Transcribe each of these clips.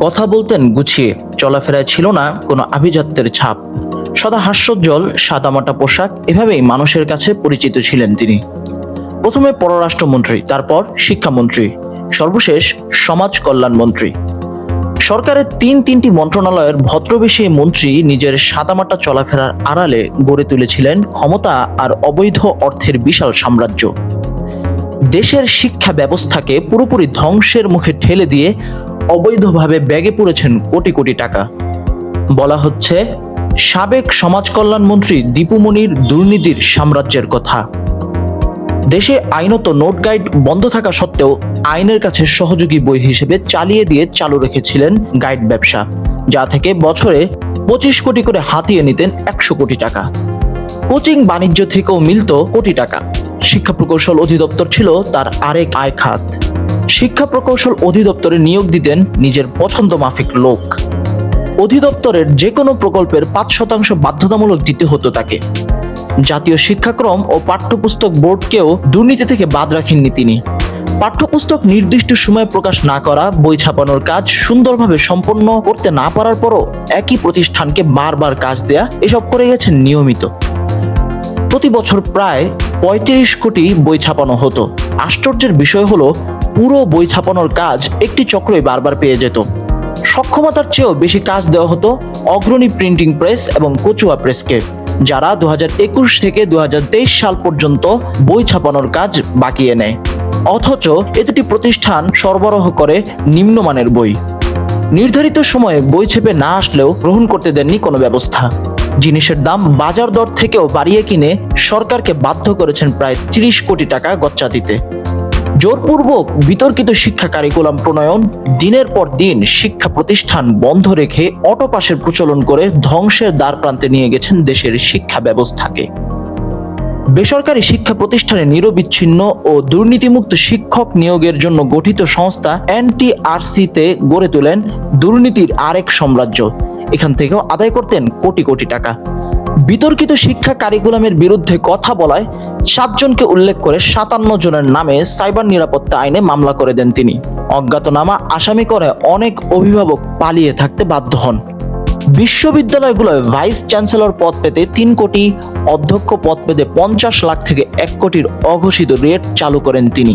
কথা বলতেন গুছিয়ে। চলাফেরায় ছিল না কোনো আভিজাত্যের ছাপ। সদা হাস্যোজ্জ্বল, সাদামাটা পোশাক, এভাবেই মানুষের কাছে পরিচিত ছিলেন তিনি। প্রথমে পররাষ্ট্রমন্ত্রী, তারপর শিক্ষামন্ত্রী, সর্বশেষ সমাজ কল্যাণ মন্ত্রী। সরকারের তিন তিনটি মন্ত্রণালয়ের ভদ্রবেশী মন্ত্রী নিজের সাদামাটা চলাফেরার আড়ালে গড়ে তুলেছিলেন ক্ষমতা আর অবৈধ অর্থের বিশাল সাম্রাজ্য। দেশের শিক্ষা ব্যবস্থাকে পুরোপুরি ধ্বংসের মুখে ঠেলে দিয়ে অবৈধভাবে ব্যাগে পুরেছেন কোটি কোটি টাকা। বলা হচ্ছে, সাবেক সমাজ কল্যাণ মন্ত্রী দীপুমণির দুর্নীতির সাম্রাজ্যের কথা। দেশে আইনত নোট গাইড বন্ধ থাকা সত্ত্বেও আইনের কাছে সহযোগী বই হিসেবে চালিয়ে দিয়ে চালু রেখেছিলেন গাইড ব্যবসা, যা থেকে বছরে পঁচিশ কোটি করে হাতিয়ে নিতেন একশো কোটি টাকা। কোচিং বাণিজ্য থেকেও মিলত কোটি টাকা। শিক্ষা প্রকৌশল অধিদপ্তর ছিল তার আরেক আয় খাত শিক্ষা প্রকৌশল অধিদপ্তরে নিয়োগ দিতেন নিজের পছন্দ মাফিক লোক। অধিদপ্তরের যে কোনো প্রকল্পের পাঁচ শতাংশ বাধ্যতামূলক দিতে হতো তাকে। জাতীয় শিক্ষাক্রম ও পাঠ্যপুস্তক বোর্ডকেও দুর্নীতি থেকে বাদ রাখেননি তিনি। পাঠ্যপুস্তক নির্দিষ্ট সময়ে প্রকাশ না করা, বই ছাপানোর কাজ সুন্দরভাবে সম্পন্ন করতে না পারার পরও একই প্রতিষ্ঠানকে বারবার কাজ দেয়া, এসব করে গেছেন নিয়মিত। প্রতি বছর প্রায় পঁয়ত্রিশ কোটি বই ছাপানো হতো। আশ্চর্যের বিষয় হলো, পুরো বই ছাপানোর কাজ একটি চক্রই বারবার পেয়ে যেত। সক্ষমতার চেয়েও বেশি কাজ দেওয়া হতো অগ্রণী প্রিন্টিং প্রেস এবং কচুয়া প্রেসকে, যারা দু হাজার একুশ থেকে দু হাজার তেইশ সাল পর্যন্ত বই ছাপানোর কাজ বাকিয়ে নেয়। অথচ এ দুটি প্রতিষ্ঠান সরবরাহ করে নিম্নমানের বই। নির্ধারিত সময়ে বই ছেপে না আসলেও গ্রহণ করতে দেননি কোনো ব্যবস্থা। জিনিসের দাম বাজার দর থেকেও বাড়িয়ে কিনে সরকারকে বাধ্য করেছেন প্রায় তিরিশ কোটি টাকা গচ্চা দিতে জোরপূর্বক বিতর্কিত শিক্ষা কারিকুলাম প্রণয়ন, দিনের পর দিন শিক্ষা প্রতিষ্ঠান বন্ধ রেখে অটোপাসের প্রচলন করে ধ্বংসের দ্বার প্রান্তে নিয়ে গেছেন দেশের শিক্ষা ব্যবস্থাকে। বেসরকারি শিক্ষা প্রতিষ্ঠানে নিরবিচ্ছিন্ন ও দুর্নীতিমুক্ত শিক্ষক নিয়োগের জন্য গঠিত সংস্থা এনটিআরসিতে গড়ে তোলেন দুর্নীতির আরেক সাম্রাজ্য। এখান থেকেও আদায় করতেন কোটি কোটি টাকা। বিতর্কিত শিক্ষা কারিকুলামের বিরুদ্ধে কথা বলায় সাতজনকে উল্লেখ করে সাতান্ন জনের নামে সাইবার নিরাপত্তা আইনে মামলা করে দেন তিনি। অজ্ঞাতনামা আসামি করে অনেক অভিভাবক পালিয়ে থাকতে বাধ্য হন। বিশ্ববিদ্যালয়গুলোয় ভাইস চ্যান্সেলর পদ পেতে তিন কোটি অধ্যক্ষ পদ পেতে পঞ্চাশ লাখ থেকে এক কোটির অঘোষিত রেট চালু করেন তিনি।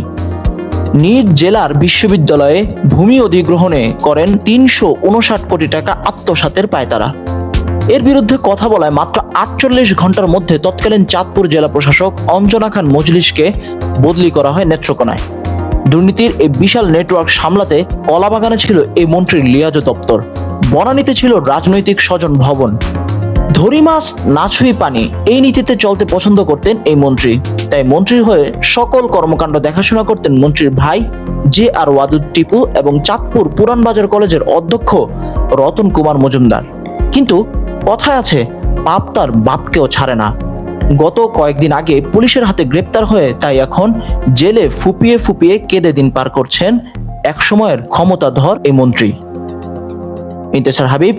নিজ জেলার বিশ্ববিদ্যালয়ে ভূমি অধিগ্রহণে করেন তিনশো উনষাট কোটি টাকা আত্মসাতের পায়তারা। এর বিরুদ্ধে কথা বলায় মাত্র আটচল্লিশ ঘণ্টার মধ্যে তৎকালীন চাঁদপুর জেলা প্রশাসক অঞ্জনা খান মজলিসকে বদলি করা হয় নেত্রকোনায়। দুর্নীতির এই বিশাল নেটওয়ার্ক সামলাতে কলাবাগানে ছিল এই মন্ত্রীর লিয়াজ দপ্তর। বনানীতে ছিল রাজনৈতিক স্বজন ভবন। ধরি মাছ না ছুঁই পানি, এই নীতিতে চলতে পছন্দ করতেন এই মন্ত্রী। তাই মন্ত্রী হয়ে সকল কর্মকাণ্ড দেখাশোনা করতেন মন্ত্রীর ভাই জে আর ওয়াদুদ টিপু এবং চাঁদপুর পুরানবাজার কলেজের অধ্যক্ষ রতন কুমার মজুমদার। কিন্তু কথায় আছে, পাপ তার বাপকেও ছাড়ে না। গত কয়েকদিন আগে পুলিশের হাতে গ্রেপ্তার হয়ে তাই এখন জেলে ফুপিয়ে ফুপিয়ে কেঁদে দিন পার করছেন এক সময়ের ক্ষমতাধর এই মন্ত্রী। Intesar Habib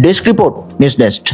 desk report news nest